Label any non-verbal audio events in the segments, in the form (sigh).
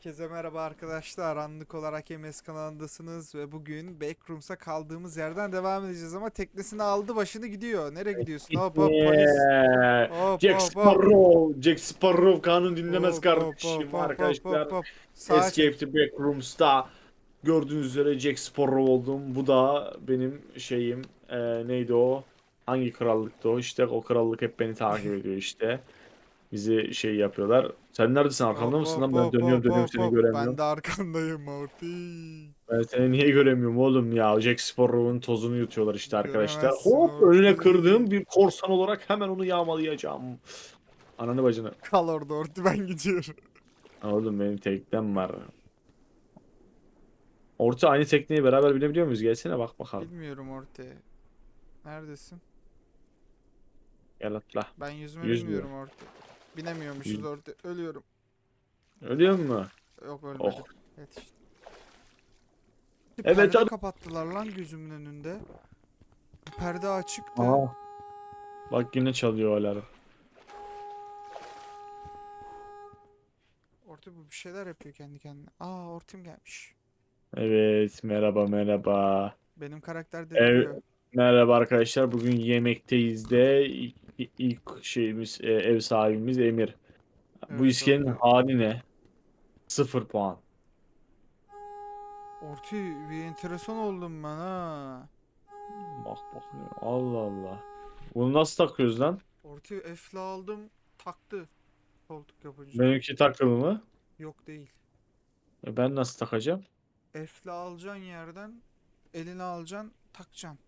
Herkese merhaba arkadaşlar. Anlık olarak MS kanalındasınız ve bugün Backrooms'a kaldığımız yerden devam edeceğiz ama teknesini aldı başını gidiyor. Nereye gidiyorsun? Hop hop polis. Hop Jack hop hop. Sparrow. Jack Sparrow kanun dinlemez Hop, hop, kardeşim hop, hop, hop, arkadaşlar. hop, hop. Sağa Escape the Backrooms'ta gördüğünüz üzere Jack Sparrow oldum. Bu da benim şeyim. Ee, neydi o? Hangi krallıktı o? İşte o krallık hep beni takip (laughs) ediyor işte. Bizi şey yapıyorlar. Sen neredesin? Arkamda Hop, mısın hop, lan? Ben hop, dönüyorum hop, dönüyorum hop, seni hop. göremiyorum. Ben de arkandayım Morty. Ben seni niye göremiyorum oğlum ya? Jack Sparrow'un tozunu yutuyorlar işte arkadaşlar. Göremezsin Hop oğlum. önüne kırdığım bir korsan olarak hemen onu yağmalayacağım. Ananı bacını. Kal orada Orti ben gidiyorum. Oğlum benim teknem var. Orta aynı tekneyi beraber binebiliyor muyuz? Gelsene bak bakalım. Bilmiyorum Orti. Neredesin? Gel atla. Ben yüzme Yüzmüyor. bilmiyorum Orti. Binemiyormuşuz Orti. Ölüyorum. Ölüyor mu? Yok ölmedim. Oh. Evet işte. Evet, Perde canım. kapattılar lan gözümün önünde. Perde açıktı. Aa. Bak yine çalıyor alarm. Orta bu bir şeyler yapıyor kendi kendine. Aa Ortim gelmiş. Evet merhaba merhaba. Benim karakter Evet. deliriyor. Merhaba arkadaşlar. Bugün yemekteyiz de ilk, şeyimiz e, ev sahibimiz Emir. Bu Evet, iskelenin doğru. hali ne? Sıfır puan. Orti bir enteresan oldum ben ha. Bak bak. Allah Allah. Bunu nasıl takıyoruz lan? Orti F'le aldım taktı. Koltuk yapınca. Benimki takılı mı? Yok değil. E ben nasıl takacağım? F'le alacaksın yerden. Eline alacaksın takacaksın.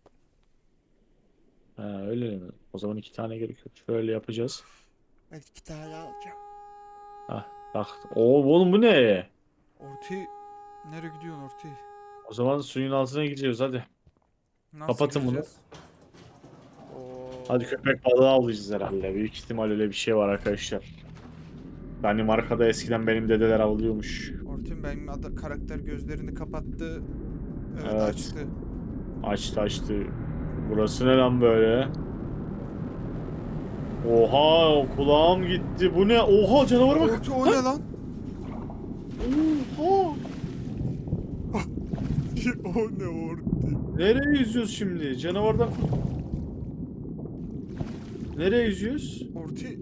Ha öyle mi? O zaman iki tane gerekiyor. Şöyle yapacağız. Ben iki tane alacağım. Bak. Oo oğlum bu ne? Orti nereye gidiyorsun Orti? O zaman suyun altına gidiyoruz hadi. Nasıl Kapatın bunu. gireceğiz? Oo. Hadi köpek balığı avlayacağız herhalde. Büyük ihtimal öyle bir şey var arkadaşlar. Danimarka'da eskiden benim dedeler avlıyormuş. Ortim benim ada karakter gözlerini kapattı. Evet, Evet. açtı. Açtı açtı. Burası ne lan böyle? Oha kulağım gitti. Bu ne? Oha canavara bak. Orti o ne lan? Oha. (laughs) o ne Orti? Nereye yüzüyoruz şimdi? Canavardan kurt. Nereye yüzüyoruz? Orti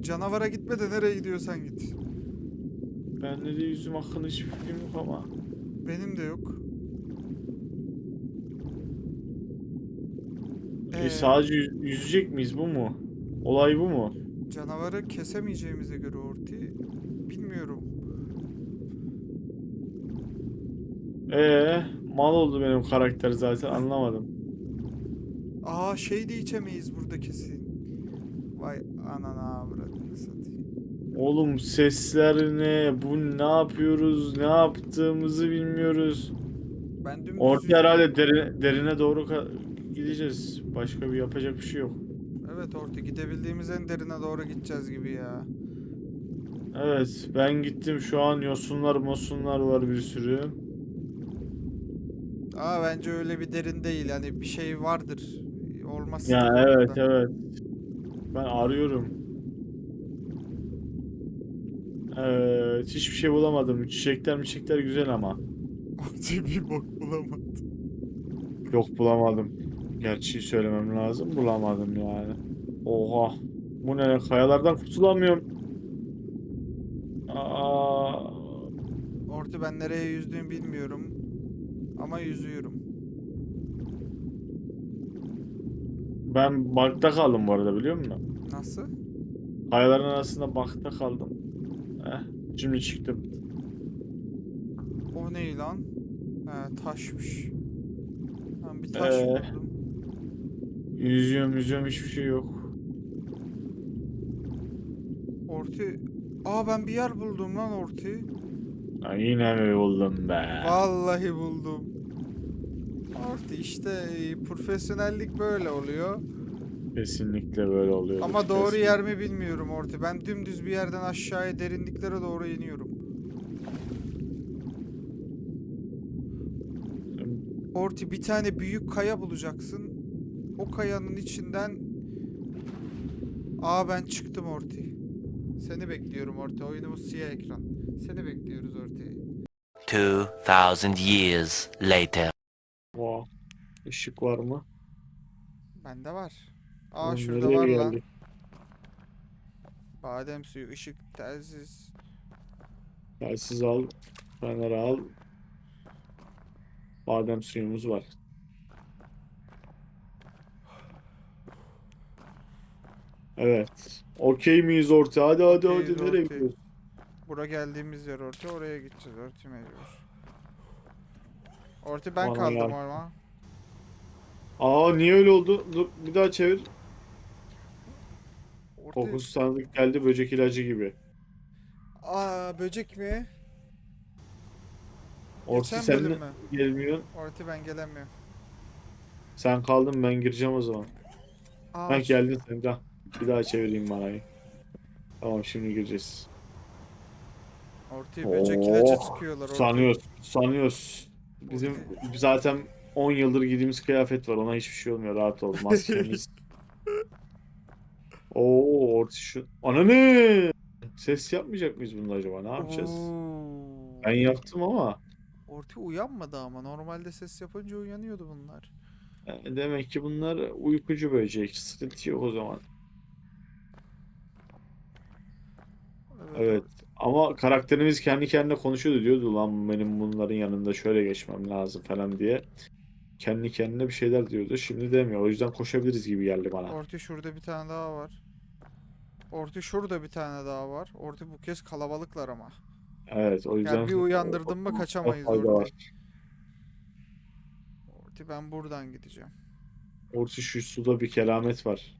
canavara gitme de nereye gidiyorsan git. Ben nereye yüzüm hakkında hiçbir fikrim yok ama. Benim de yok. E, Ee, sadece yüz- yüzecek miyiz bu mu? Olay bu mu? Canavarı kesemeyeceğimize göre Orti bilmiyorum. Ee, mal oldu benim karakter zaten anlamadım. Aa şey de içemeyiz burada kesin. Vay anana avradını satayım. Oğlum sesler ne? Bu ne yapıyoruz? Ne yaptığımızı bilmiyoruz. Ben dümdüz Orta herhalde derine, derine doğru ka- gideceğiz. Başka bir yapacak bir şey yok. Evet Orti gidebildiğimiz en derine doğru gideceğiz gibi ya. Evet, ben gittim şu an yosunlar mosunlar var bir sürü. Aa bence öyle bir derin değil. Hani bir şey vardır. Olması Ya evet evet. Ben arıyorum. Evet, hiçbir şey bulamadım. Çiçekler çiçekler güzel ama. (laughs) Orti bir bok bulamadım. Yok bulamadım. Gerçeği söylemem lazım. Bulamadım yani. Oha. Bu ne? Kayalardan kurtulamıyorum. Aa, Orti ben nereye yüzdüğümü bilmiyorum. Ama yüzüyorum. ben bakta kaldım bu arada biliyor musun? Nasıl? Kayaların arasında bakta kaldım. Eh, şimdi çıktım. O ne lan? He taşmış. Ben bir taş Ee? buldum. Yüzüyorum yüzüyorum hiçbir şey yok. Orti. Aa ben bir yer buldum lan Orti. Ha, yine mi buldum be? Vallahi buldum. Orti işte e, profesyonellik böyle oluyor. Kesinlikle böyle oluyor. Ama doğru yer mi bilmiyorum Orti. Ben dümdüz bir yerden aşağıya derinliklere doğru iniyorum. Orti bir tane büyük kaya bulacaksın. O kayanın içinden Aa ben çıktım Orti. Seni bekliyorum Orti. Oyunumuz siyah ekran. Seni bekliyoruz ortaya. 2,000 years later. Wow. Işık var mı? Bende var. Aa Lan şurada var lan. Badem suyu, ışık, telsiz. Telsiz al. Fener al. Badem suyumuz var. Evet. Okey miyiz orta? Hadi hadi Okeyiz hadi nereye orta. gidiyoruz? Bura geldiğimiz yer orta. Oraya gideceğiz. Orta mecbur. Orta ben Bana kaldım gel. orman. Aa niye öyle oldu? Dur bir daha çevir. Orta... Kokusu sandık geldi böcek ilacı gibi. Aa böcek mi? Orta Geçen sen bölüm mü? gelmiyorsun. Orta ben gelemiyorum. Sen kaldın ben gireceğim o zaman. Aa, Ben şu- geldin sen de. Bir daha çevireyim manayı. Tamam şimdi gireceğiz. Ortaya böcek ilacı Oh, sıkıyorlar. Orta. Sanıyoruz. Sanıyoruz. Bizim zaten 10 yıldır giydiğimiz kıyafet var. Ona hiçbir şey olmuyor. Rahat ol. Maskemiz. (laughs) Oo orta şu. Ananı! Ses yapmayacak mıyız bunda acaba? Ne yapacağız? Oo. Ben yaptım ama Orta uyanmadı ama. Normalde ses yapınca uyanıyordu bunlar. e, demek ki bunlar uykucu böcek. Sıkıntı yok o zaman. Evet. Ama karakterimiz kendi kendine konuşuyordu diyordu lan benim bunların yanında şöyle geçmem lazım falan diye. Kendi kendine bir şeyler diyordu. Şimdi demiyor. O yüzden koşabiliriz gibi geldi bana. Orta şurada bir tane daha var. Orta şurada bir tane daha var. Orta bu kez kalabalıklar ama. Evet o yüzden bir uyandırdın mı kaçamayız orada. var. Orta ben buradan gideceğim. Orta şu suda bir keramet var.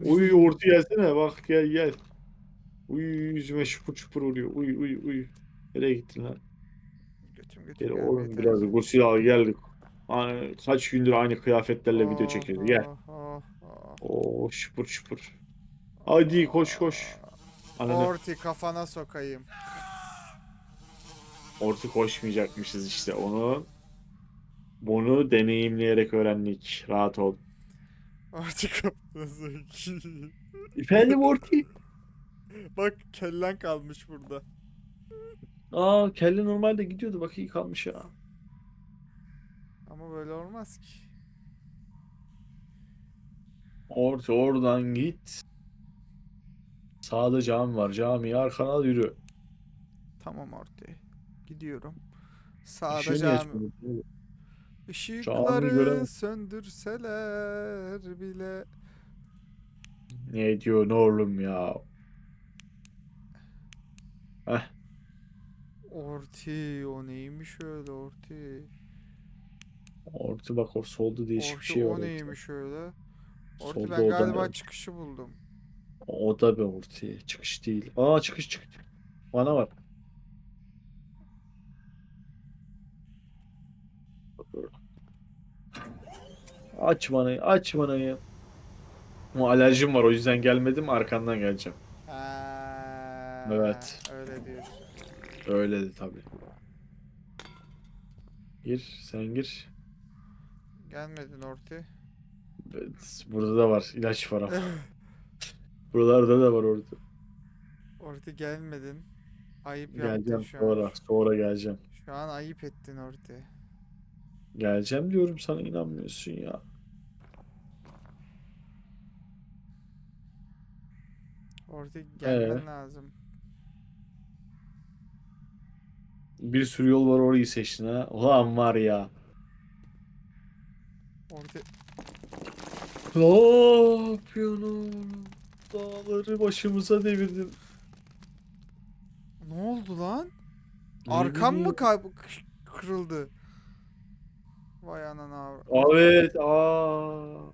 Uy orta gelsene bak gel gel. Uy yüzüme şupur şupur oluyor. Uy uy uy. Nereye gittin lan? Götüm götüm Gel gelmiyor, oğlum biraz televizyon. gusül al geldik. Hani kaç gündür aynı kıyafetlerle video çekiyoruz. Gel. Ah, ah, ah. Oo şupur şupur. Hadi koş koş. Ananı. Orti kafana sokayım. Orta koşmayacakmışız işte onu. Bunu deneyimleyerek öğrendik. Rahat ol. Orti kafana sokayım. Efendim Orti? (laughs) Bak kellen kalmış burada. Aa kelle normalde gidiyordu bak iyi kalmış ya. Ama böyle olmaz ki. Orta oradan git. Sağda cami var. Camiye arkana yürü. Tamam Orti. Gidiyorum. Sağda Işığı niye cami. açmadın? Cami Işıkları söndürseler bile. Ne diyor ne oğlum ya? Orti o neymiş öyle Orti? Orta bak o solda değişik bir Orti şey var. o orada. neymiş öyle? Orti Solda ben galiba ne? çıkışı buldum. O da be ortaya. Çıkış değil. Aa çıkış çıktı. Bana bak. Aç manayı, aç manayı. Ama alerjim var o yüzden gelmedim arkandan geleceğim. Evet. Öyle diyorsun. Öyle de tabii. Gir, sen gir. Gelmedin Orti. Evet, Burada da var, ilaç var ama. (laughs) Buralarda da var orada. Orti gelmedin. Ayıp yaptın Geleceğim şu sonra, an. sonra geleceğim. Şu an ayıp ettin Orti. Geleceğim diyorum sana inanmıyorsun ya. Orti gelmen Ee? lazım. Bir sürü yol var orayı seçtin ha. Ulan var ya. Orti Ne yapıyorsun oğlum? Dağları başımıza devirdin. ne oldu lan? Ne Arkam bileyim. mı kay- k- kırıldı? Vay anana. avra- Evet, aa.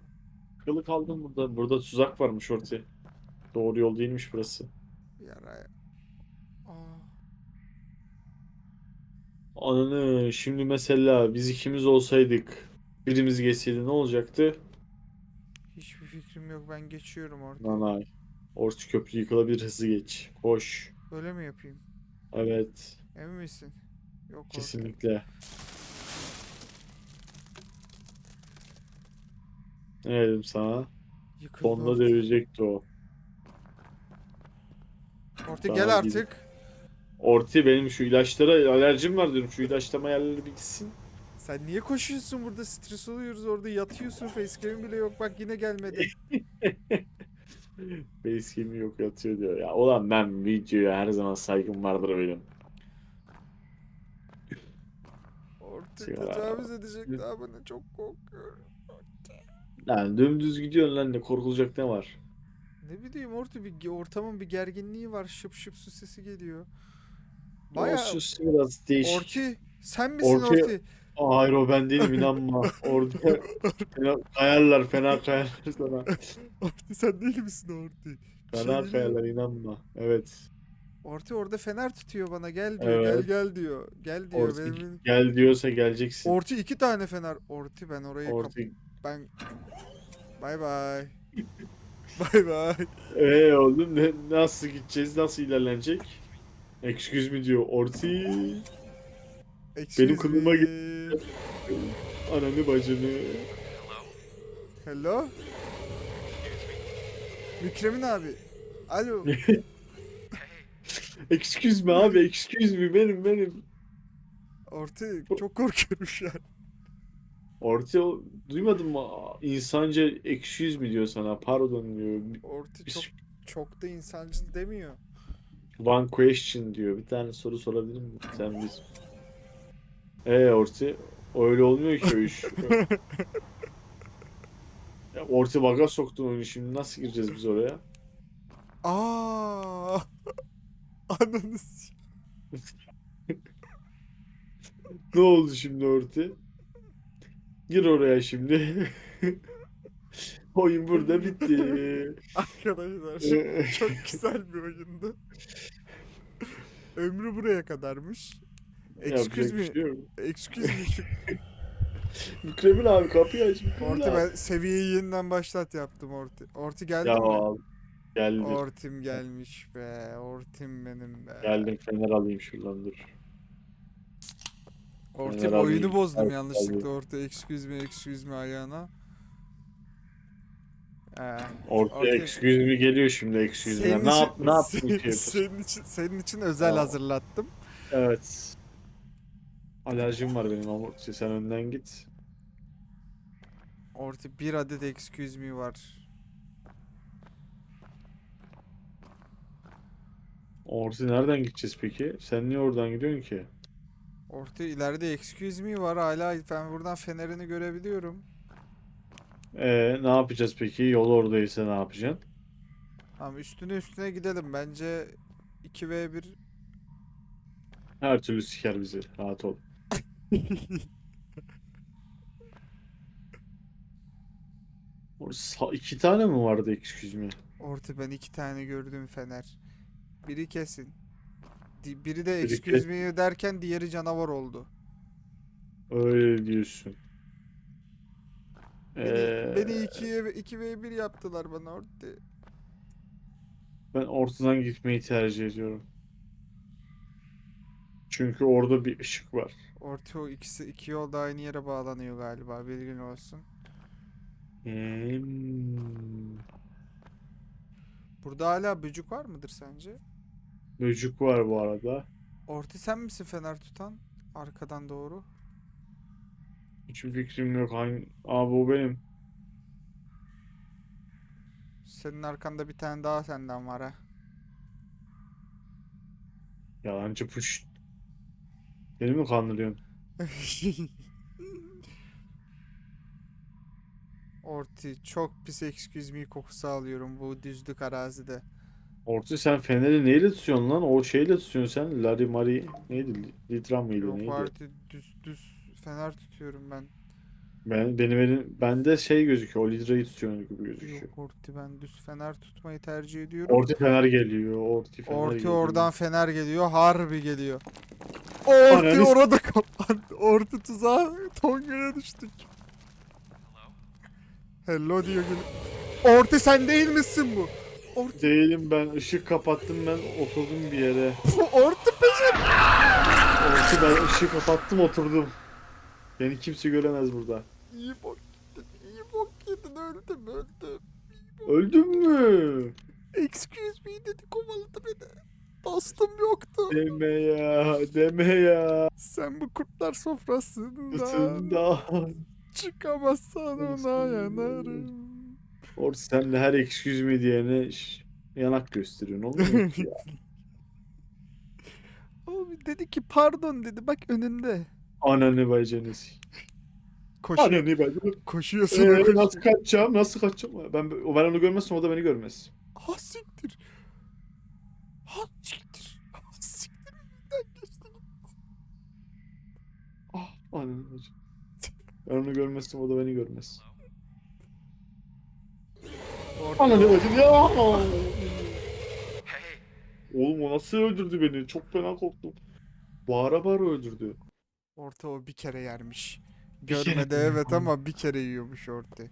Kılı kaldım burada. Burada tuzak varmış ortaya. Doğru yol değilmiş burası. Yara. Ananı şimdi mesela biz ikimiz olsaydık birimiz geçseydi ne olacaktı? hiçbir fikrim yok. Ben geçiyorum Orti. Nanay. Orta köprü yıkılabilir hızlı geç. Koş. Öyle mi yapayım? Evet. Emin misin? Yok Orti. Kesinlikle. Ne dedim sana? Yıkıldı Sonunda Orti. devirecekti o. Tamam, gel gidin. artık. Orti benim şu ilaçlara alerjim var diyorum. Şu ilaçlama yerleri bir gitsin. Sen niye koşuyorsun burada stres oluyoruz orada yatıyorsun facecam bile yok bak yine gelmedi. (laughs) Basecam'i yok yatıyor diyor. Ya ulan ben videoya her zaman saygım vardır benim. Orta Sigara. tecavüz edecek daha bana çok korkuyorum. Lan dümdüz gidiyorsun lan ne korkulacak ne var? Ne bileyim orta bir ortamın bir gerginliği var şıp şıp su sesi geliyor. Baya... Biraz değişik. Orti sen misin Orti- Orti? Hayır o ben değilim inanma. (laughs) Orada fena kayarlar fena kayarlar sana. Orti sen değil misin Orti? Fena Şey- kayarlar inanma. Evet. Orti orada fener tutuyor bana gel diyor Evet. gel gel diyor. Gel diyor Orti benim. gel diyorsa geleceksin. Orti iki tane fener. Orti ben orayı kap- Orti. ben bay bay. (laughs) bay bay. Eee Ee, oğlum ne, nasıl gideceğiz? Nasıl ilerlenecek? Excuse me diyor. Orti. Excuse kılığıma me. Ananı bacını. Hello? Mükremin abi. Alo. (laughs) Excuse me abi. Excuse me benim benim. Orti çok korkuyorum şu an. Orti o- duymadın mı? İnsanca excuse me diyor sana. Pardon diyor. Orti çok çok da insancıl demiyor. One question diyor. Bir tane soru sorabilir miyim? Sen biz. Ee Orti. Öyle olmuyor ki o iş. (laughs) ya Orti baga soktun oyunu şimdi. Nasıl gireceğiz biz oraya? Aa! (laughs) Ananı Ne oldu şimdi Orti? Gir oraya şimdi. (laughs) Oyun burada bitti. (laughs) Arkadaşlar şu çok güzel bir oyundu. Ömrü buraya kadarmış. Excuse me. şey. Excuse me. (laughs) Mükremin abi kapıyı aç. Orti abi. ben seviyeyi yeniden başlat yaptım Orti. Orti geldi Ya mi? al. Geldi. Ortim gelmiş be. Ortim benim be. Geldim fener alayım şuradan dur. Ortim Fener alayım. oyunu bozdum Evet, yanlışlıkla orta excuse me excuse me ayağına. Ee, Ortaya Orti- excuse me geliyor şimdi excuse me. Ne yap ne yaptın senin, senin için senin için özel Tamam. hazırlattım. Evet. Alerjim var benim ama sen önden git. Orta bir adet excuse me var. Orti nereden gideceğiz peki? Sen niye oradan gidiyorsun ki? Orta ileride excuse me var hala ben buradan fenerini görebiliyorum. Ee, ne yapacağız peki? Yol oradaysa ne yapacaksın? Tamam üstüne üstüne gidelim bence 2v1 Her türlü siker bizi. Rahat ol. (laughs) O sa- iki tane mi vardı excuse me? Orta ben iki tane gördüm fener. Biri kesin. Di- Biri de Biri excuse me derken diğeri canavar oldu. Öyle diyorsun. Beni, Ee, beni 2'ye 2v1 yaptılar bana orta. Ben ortadan gitmeyi tercih ediyorum. Çünkü orada bir ışık var. Orta o ikisi iki yol da aynı yere bağlanıyor galiba bilgin olsun. Hmm. Burada hala böcük var mıdır sence? Böcük var bu arada. Orti sen misin fener tutan? Arkadan doğru. Hiçbir fikrim yok. Hangi... Aa bu benim. Senin arkanda bir tane daha senden var ha. Yalancı puş. Beni mi kandırıyorsun? (laughs) Orti çok pis excuse me kokusu alıyorum bu düzlük arazide. Orta sen feneri neyle tutuyorsun lan? O şeyle tutuyorsun sen. Lari Mari neydi? Litra mıydı Yok neydi? Orti düz düz fener tutuyorum ben. Ben benim elim bende şey gözüküyor. O litrayı tutuyorsun gibi gözüküyor. Yok Orti ben düz fener tutmayı tercih ediyorum. Orta fener geliyor. Orta fener Orti geliyor. oradan fener geliyor. Harbi geliyor. Orti Ananı s- orada kapandı. Orti tuzağa Tonga'ya düştük. Hello diyor gülüm. Orti sen değil misin bu? Orti, Değilim ben. ışık kapattım ben. Oturdum bir yere. (laughs) Orti peşin. Orta ben ışığı kapattım oturdum. Beni kimse göremez burada. İyi bok yedin. iyi bok yedin. Öldüm öldüm. Öldün mü? Excuse me dedi kovaladı beni. Dostum yoktu. Deme ya, deme ya. Sen bu kurtlar sofrasından Kıtından. çıkamazsan ona yanarım. Or sen de her excuse me diyene yanak gösteriyorsun mu ki ya? (laughs) Abi dedi ki pardon dedi bak önünde. Ananı bacınız. Koşuyor, Ananı bacınız. koşuyorsun. Ee, koşuyor. nasıl kaçacağım? Nasıl kaçacağım? Ben ben onu görmezsem o da beni görmez. Ha siktir. Ha siktir. Ha siktir. Önünden geçti. Ah ananı bacım. Ben onu görmezsem o da beni görmez. Orta- Ananı bacım ya. Oğlum o nasıl öldürdü beni? Çok fena korktum. Bağıra bağıra öldürdü. Orta o bir kere yermiş. Görmedi evet ama bir kere yiyormuş orta.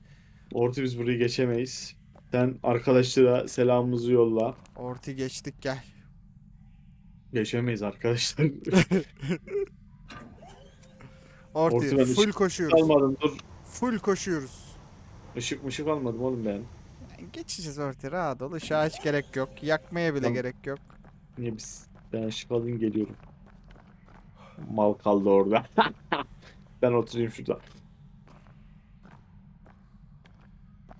Orta biz burayı geçemeyiz. Sen arkadaşlara selamımızı yolla. Orta geçtik gel. Geçemeyiz arkadaşlar. (laughs) Orta Orta ben full ışık koşuyoruz. almadım dur. Full koşuyoruz. Işık mışık almadım oğlum ben. Geçeceğiz orta rahat ol. Işığa hiç gerek yok. Yakmaya bile Tamam. gerek yok. Niye biz? Ben ışık alayım geliyorum. Mal kaldı orada. (laughs) ben oturayım şurada.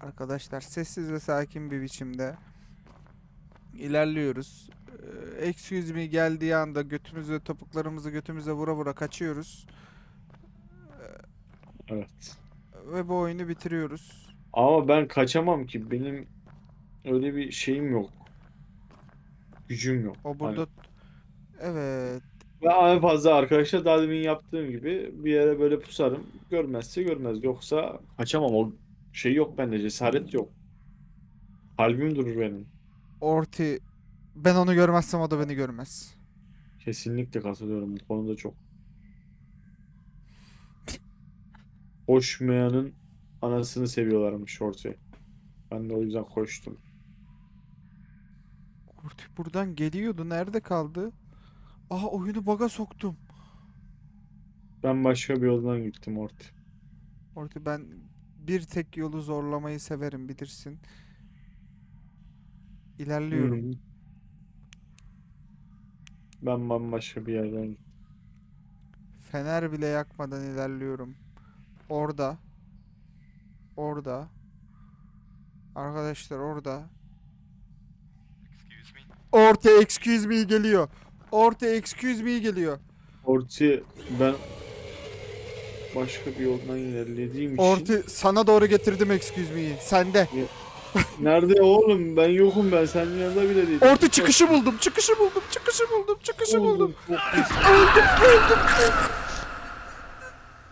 Arkadaşlar sessiz ve sakin bir biçimde ilerliyoruz. Ee, Excuse me geldiği anda götümüzü topuklarımızı götümüze vura vura kaçıyoruz. Evet. Ve bu oyunu bitiriyoruz. Ama ben kaçamam ki. Benim öyle bir şeyim yok. Gücüm yok. O burada... Evet. Ve en fazla arkadaşlar daha demin yaptığım gibi bir yere böyle pusarım. Görmezse görmez. Yoksa kaçamam. O şey yok bende. Cesaret yok. Kalbim durur benim. Orti ben onu görmezsem o da beni görmez. Kesinlikle katılıyorum bu konuda çok. Koşmayanın anasını seviyorlarmış ortaya. Ben de o yüzden koştum. Orti buradan geliyordu. Nerede kaldı? Aha oyunu baga soktum. Ben başka bir yoldan gittim ortaya. Orti ben bir tek yolu zorlamayı severim bilirsin. İlerliyorum. Hı. Ben bambaşka bir yerden gittim. Fener bile yakmadan ilerliyorum. Orada. Orada. Arkadaşlar orada. Orta excuse me geliyor. Orta excuse me geliyor. Ortaya ben başka bir yoldan ilerlediğim için. Orta sana doğru getirdim excuse me'yi. Sende. Nerede oğlum? Ben yokum ben. Sen yanında bile değilsin. Orta çıkışı buldum. Çıkışı buldum. Çıkışı buldum. Çıkışı buldum. Çok pis.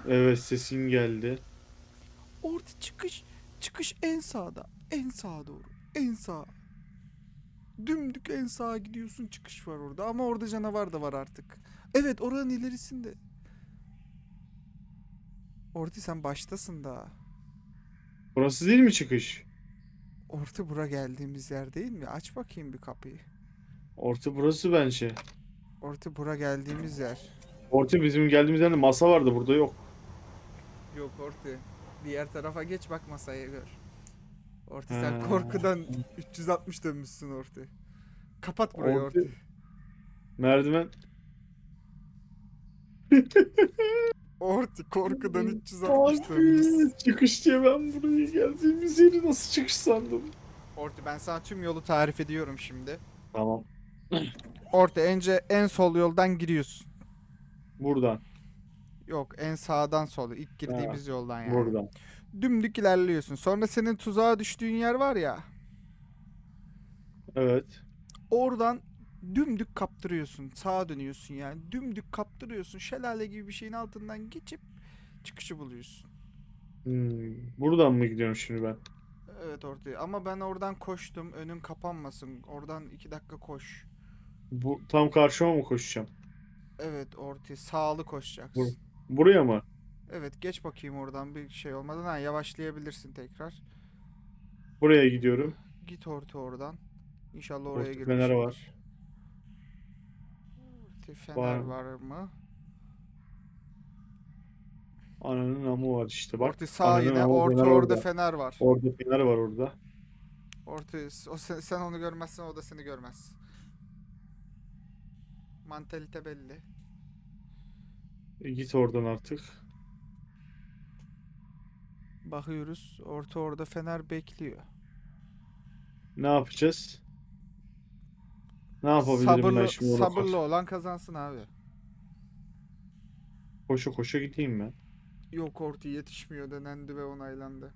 Evet sesin geldi. Orta çıkış. Çıkış en sağda. En sağa doğru. En sağ. Dümdük en sağa gidiyorsun çıkış var orada ama orada canavar da var artık. Evet oranın ilerisinde. Orti sen baştasın daha. Burası değil mi çıkış? Orti bura geldiğimiz yer değil mi? Aç bakayım bir kapıyı. Orta burası bence. Orti bura geldiğimiz yer. Orta bizim geldiğimiz yerde masa vardı burada yok. Yok Orti. Diğer tarafa geç bak masaya gör. Orti Ha. sen korkudan 360 dönmüşsün Orti. Kapat burayı Orti. Orti. Merdiven. Orti korkudan 360 dönmüşsün. Abi, çıkış diye ben buraya geldiğimiz yeri nasıl çıkış sandım. Orti ben sana tüm yolu tarif ediyorum şimdi. Tamam. Orti önce en sol yoldan giriyorsun. Buradan. Yok en sağdan sol ilk girdiğimiz yoldan yani. Buradan. Dümdük ilerliyorsun. Sonra senin tuzağa düştüğün yer var ya. Evet. Oradan dümdük kaptırıyorsun. Sağa dönüyorsun yani. Dümdük kaptırıyorsun. Şelale gibi bir şeyin altından geçip çıkışı buluyorsun. Hmm, Buradan mı gidiyorum şimdi ben? Evet ortaya. Ama ben oradan koştum. Önün kapanmasın. Oradan iki dakika koş. Bu tam karşıma mı koşacağım? Evet ortaya. Sağlı koşacaksın. Bur- Buraya mı? Evet geç bakayım oradan bir şey olmadan. Ha yavaşlayabilirsin tekrar. Buraya gidiyorum. Git orta oradan. İnşallah oraya Orta girmişsindir. fener var. Orta fener Var. var mı? Ananın amı var işte bak. Orta sağ ananın yine. amı Orta fener orada orada. fener var. Orada fener var orada. Orta o sen, sen onu görmezsen o da seni görmez. Mantalite belli. E, git oradan artık. Bakıyoruz. Orta orada Fener bekliyor. Ne yapacağız? Ne yapabilirim sabırlı, ben şimdi ona sabırlı olan kazansın abi. Koşa koşa gideyim ben. Yok Orti yetişmiyor denendi ve onaylandı.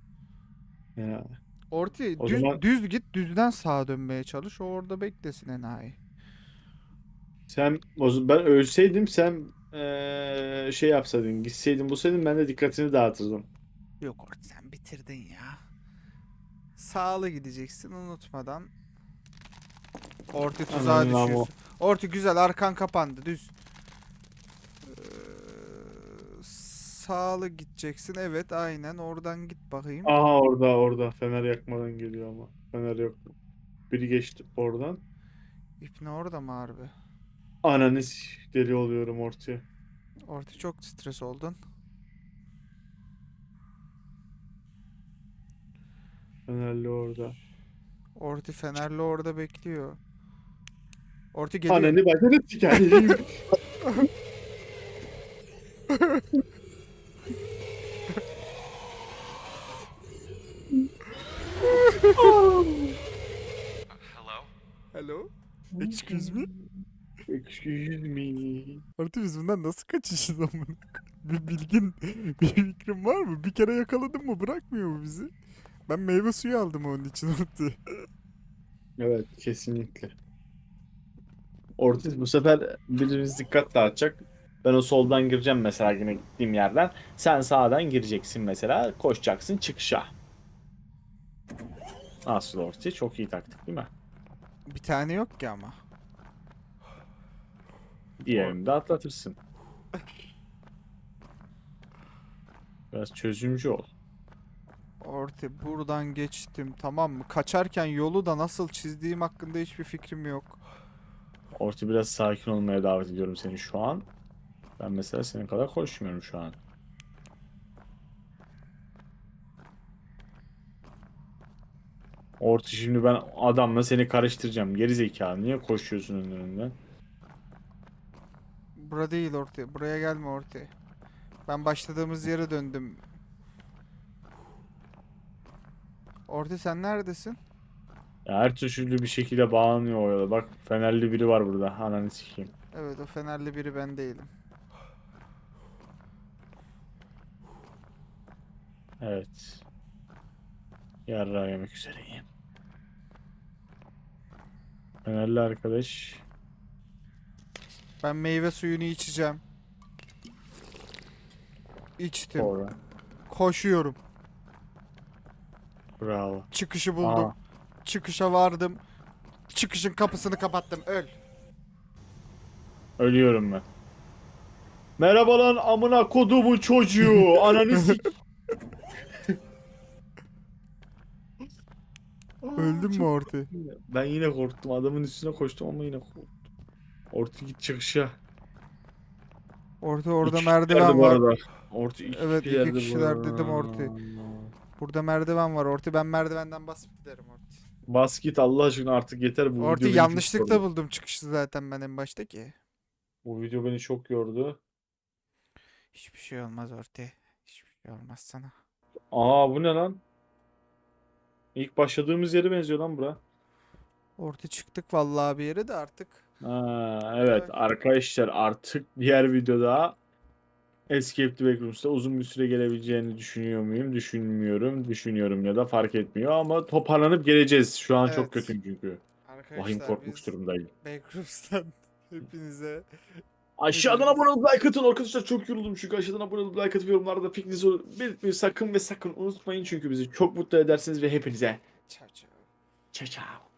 Ya. Orti O düz, zaman- düz git düzden sağa dönmeye çalış. O orada beklesin enayi. Sen ben ölseydim sen eee, şey yapsaydın gitseydin bulsaydın ben de dikkatini dağıtırdım. Yok Orti sen bitirdin ya. Sağlı gideceksin unutmadan. Orti tuzağa Anladım ama- düşüyorsun. Orti güzel arkan kapandı düz. Ee, sağlı gideceksin evet aynen oradan git bakayım. Aha orada orada fener yakmadan geliyor ama. Fener yok. Biri geçti oradan. İpne orada mı harbi? Ananı s- deli oluyorum ortaya. Orti çok stres oldun. Fenerli orada. Orti Fenerli orada bekliyor. Orti geliyor. Ananı bacını sikeyim. Hello? Excuse me? Excuse me. Orti biz bundan nasıl kaçışız amına? Bir bilgin, (laughs) bir fikrin var mı? Bir kere yakaladın mı bırakmıyor mu bizi? Ben meyve suyu aldım onun için Orti. Evet kesinlikle. Ortiz bu sefer birimiz dikkat dağıtacak. Ben o soldan gireceğim mesela yine gittiğim yerden. Sen sağdan gireceksin mesela. Koşacaksın çıkışa. Nasıl Ortiz? Çok iyi taktik değil mi? Bir tane yok ki ama. Diğerini de atlatırsın. Biraz çözümcü ol. Orti buradan geçtim tamam mı? Kaçarken yolu da nasıl çizdiğim hakkında hiçbir fikrim yok. Orti biraz sakin olmaya davet ediyorum seni şu an. Ben mesela senin kadar koşmuyorum şu an. Orti şimdi ben adamla seni karıştıracağım. Geri zekalı. Niye koşuyorsun önlerinden? Bura değil Orti. Buraya gelme Orti. Ben başladığımız yere döndüm. Orti sen neredesin? Ya her türlü bir şekilde bağlanıyor o yola. Bak fenerli biri var burada. Ananı sikeyim. Evet o fenerli biri ben değilim. Evet. Yarrağı yemek üzereyim. Fenerli arkadaş. Ben meyve suyunu içeceğim. İçtim. Doğru. Koşuyorum. Bravo. Çıkışı buldum. Aa. Çıkışa vardım. Çıkışın kapısını kapattım. Öl. Ölüyorum ben. Merhaba lan amına kodumun çocuğu. (laughs) Ananı sik. Öldün mü Orti? Ben yine korktum. Adamın üstüne koştum ama yine korktum. Orta git çıkışa. Orti orada İki merdiven bu var. Orta iki Evet, iki bu kişiler arada. dedim Orti. Burada merdiven var Orti. Ben merdivenden basıp giderim Orti. Bas git Allah aşkına artık yeter bu Orti video beni çok yanlışlıkla yordu. buldum çıkışı zaten ben en başta ki. Bu video beni çok yordu. Hiçbir şey olmaz Orti. Hiçbir şey olmaz sana. Aa bu ne lan? İlk başladığımız yere benziyor lan bura. Orti çıktık vallahi bir yere de artık. Ha, evet arkadaşlar artık diğer videoda Escape the Backrooms'ta uzun bir süre gelebileceğini düşünüyor muyum? Düşünmüyorum. Düşünüyorum ya da fark etmiyor ama toparlanıp geleceğiz. Şu an Evet. çok kötüyüm çünkü. Vahim Arkadaşlar korkmuş biz durumdayım. Backrooms'tan (laughs) hepinize Aşağıdan abone olup like atın arkadaşlar çok yoruldum çünkü aşağıdan abone olup like atıp yorumlarda fikrinizi belirtmeyi sakın ve sakın unutmayın çünkü bizi çok mutlu edersiniz ve hepinize ciao. ciao ciao.